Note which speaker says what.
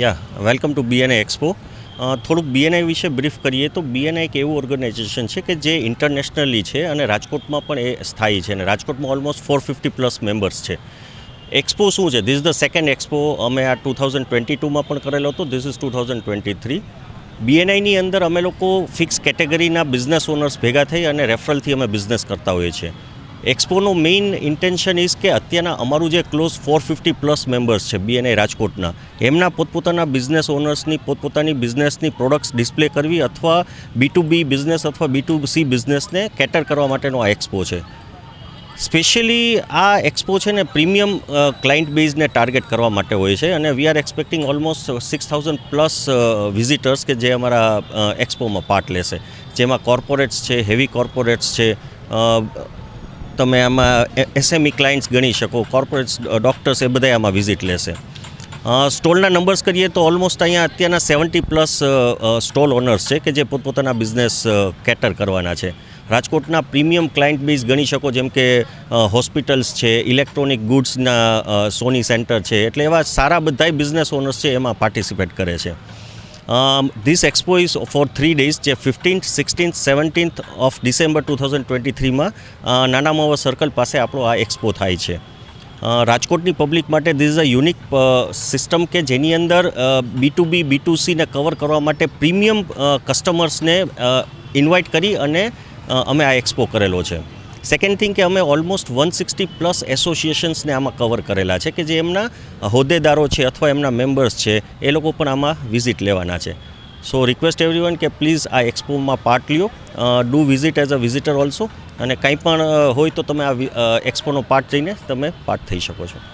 Speaker 1: Yeah welcome to BNA expo થોડુંક BNI વિશે brief કરીએ તો બીએનઆઈ એક એવું ઓર્ગેનાઇઝેશન છે કે જે ઇન્ટરનેશનલી છે અને રાજકોટમાં પણ એ સ્થાયી છે અને રાજકોટમાં almost four fifty plus members છે. એક્સપો શું છે? ધીસ ધ સેકન્ડ એક્સપો અમે આ ટુ થાઉઝન્ડ ટ્વેન્ટી ટુમાં પણ કરેલો હતો. This is two thousand twenty three બીએનઆઈની અંદર અમે લોકો ફિક્સ કેટેગરીના બિઝનેસ ઓનર્સ ભેગા થઈ અને રેફરલથી અમે બિઝનેસ કરતા હોઈએ છીએ. એક્સપોનો મેઇન ઇન્ટેન્શન ઇઝ કે અત્યારના અમારું જે close four fifty plus members છે બીએનઆઈ રાજકોટના, એમના પોતપોતાના બિઝનેસ ઓનર્સની પોતપોતાની બિઝનેસની પ્રોડક્ટ્સ ડિસ્પ્લે કરવી અથવા બી ટુ બી બિઝનેસ અથવા બી ટુ સી બિઝનેસને કેટર કરવા માટેનો આ એક્સપો છે. સ્પેશિયલી આ એક્સપો છે ને પ્રીમિયમ ક્લાયન્ટ બેઝને ટાર્ગેટ કરવા માટે હોય છે અને we are expecting almost six thousand plus visitors કે જે અમારા એક્સપોમાં પાર્ટ લેશે. જેમાં કોર્પોરેટ્સ છે હેવી કોર્પોરેટ્સ છે તમે આમાં એસએમઈ ક્લાયન્ટ્સ ગણી શકો કોર્પોરેટ્સ ડૉક્ટર્સ એ બધા આમાં વિઝિટ લેશે. સ્ટોલના નંબર્સ કરીએ તો ઓલમોસ્ટ અહીંયા અત્યારના સેવન્ટી પ્લસ સ્ટોલ ઓનર્સ છે કે જે પોતપોતાના બિઝનેસ કેટર કરવાના છે. રાજકોટના પ્રીમિયમ ક્લાયન્ટ બેઝ ગણી શકો, જેમ કે હોસ્પિટલ્સ છે ઇલેક્ટ્રોનિક ગુડ્સના સોની સેન્ટર છે, એટલે એવા સારા બધાય બિઝનેસ ઓનર્સ છે એમાં પાર્ટિસિપેટ કરે છે. This expo is four three days જે fifteenth sixteenth seventeenth of December two thousand twenty થ્રીમાં નાના માવા સર્કલ પાસે આપણો આ એક્સપો થાય છે. રાજકોટની પબ્લિક માટે this is a unique system કે જેની અંદર B to B B to સીને cover કરવા માટે પ્રીમિયમ કસ્ટમર્સને ઇન્વાઇટ કરી અને અમે આ એક્સપો કરેલો છે. સેકન્ડ થિંગ કે અમે ઓલમોસ્ટ વન સિક્સટી પ્લસ એસોસિએશન્સને આમાં કવર કરેલા છે કે જે એમના હોદ્દેદારો છે અથવા એમના મેમ્બર્સ છે, એ લોકો પણ આમાં વિઝિટ લેવાના છે. સો રિક્વેસ્ટ એવરીવન કે પ્લીઝ આ એક્સપોમાં પાર્ટ લ્યો. Do visit as a visitor also અને કંઈ પણ હોય તો તમે આ એક્સપોનો પાર્ટ જઈને તમે પાર્ટ થઈ શકો છો.